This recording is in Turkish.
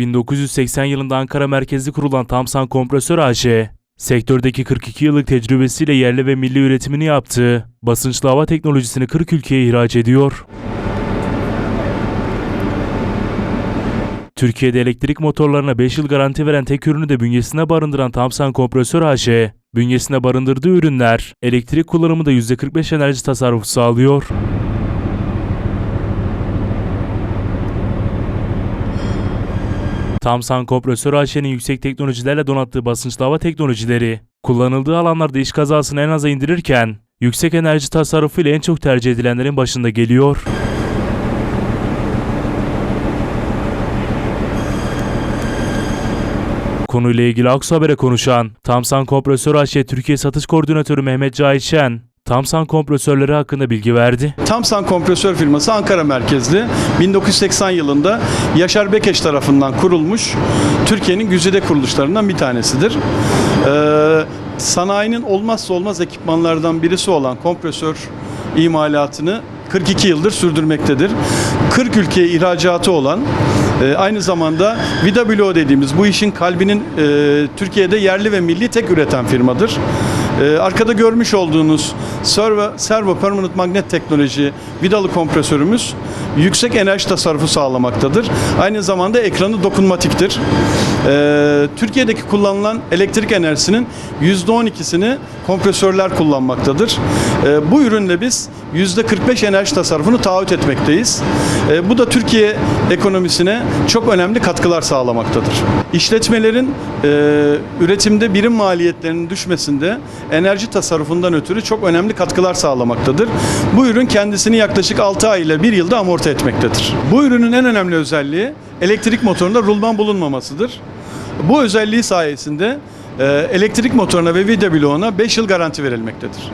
1980 yılında Ankara merkezli kurulan Tamsan Kompresör AŞ, sektördeki 42 yıllık tecrübesiyle yerli ve milli üretimini yaptığı basınçlı hava teknolojisini 40 ülkeye ihraç ediyor. Türkiye'de elektrik motorlarına 5 yıl garanti veren tek ürünü de bünyesinde barındıran Tamsan Kompresör AŞ, bünyesinde barındırdığı ürünler elektrik kullanımında %45 enerji tasarrufu sağlıyor. Tamsan Kompresör AŞ'nin yüksek teknolojilerle donattığı basınçlı hava teknolojileri, kullanıldığı alanlarda iş kazasını en aza indirirken, yüksek enerji tasarrufu ile en çok tercih edilenlerin başında geliyor. Konuyla ilgili Aksu Haber'e konuşan Tamsan Kompresör AŞ Türkiye Satış Koordinatörü Mehmet Cahit Şen, Tamsan kompresörleri hakkında bilgi verdi. Tamsan kompresör firması Ankara merkezli 1980 yılında Yaşar Bekeş tarafından kurulmuş Türkiye'nin güzide kuruluşlarından bir tanesidir. Ee, sanayinin olmazsa olmaz ekipmanlardan birisi olan kompresör imalatını 42 yıldır sürdürmektedir. 40 ülkeye ihracatı olan e, aynı zamanda VW dediğimiz bu işin kalbinin e, Türkiye'de yerli ve milli tek üreten firmadır. Ee, arkada görmüş olduğunuz servo, servo permanent magnet teknoloji vidalı kompresörümüz yüksek enerji tasarrufu sağlamaktadır. Aynı zamanda ekranı dokunmatiktir. Ee, Türkiye'deki kullanılan elektrik enerjisinin %12'sini kompresörler kullanmaktadır. Ee, bu ürünle biz %45 enerji tasarrufunu taahhüt etmekteyiz. Ee, bu da Türkiye ekonomisine çok önemli katkılar sağlamaktadır. İşletmelerin e, üretimde birim maliyetlerinin düşmesinde enerji tasarrufundan ötürü çok önemli katkılar sağlamaktadır. Bu ürün kendisini yaklaşık 6 ay ile 1 yılda amorti etmektedir. Bu ürünün en önemli özelliği elektrik motorunda rulman bulunmamasıdır. Bu özelliği sayesinde e, elektrik motoruna ve vida bloğuna 5 yıl garanti verilmektedir.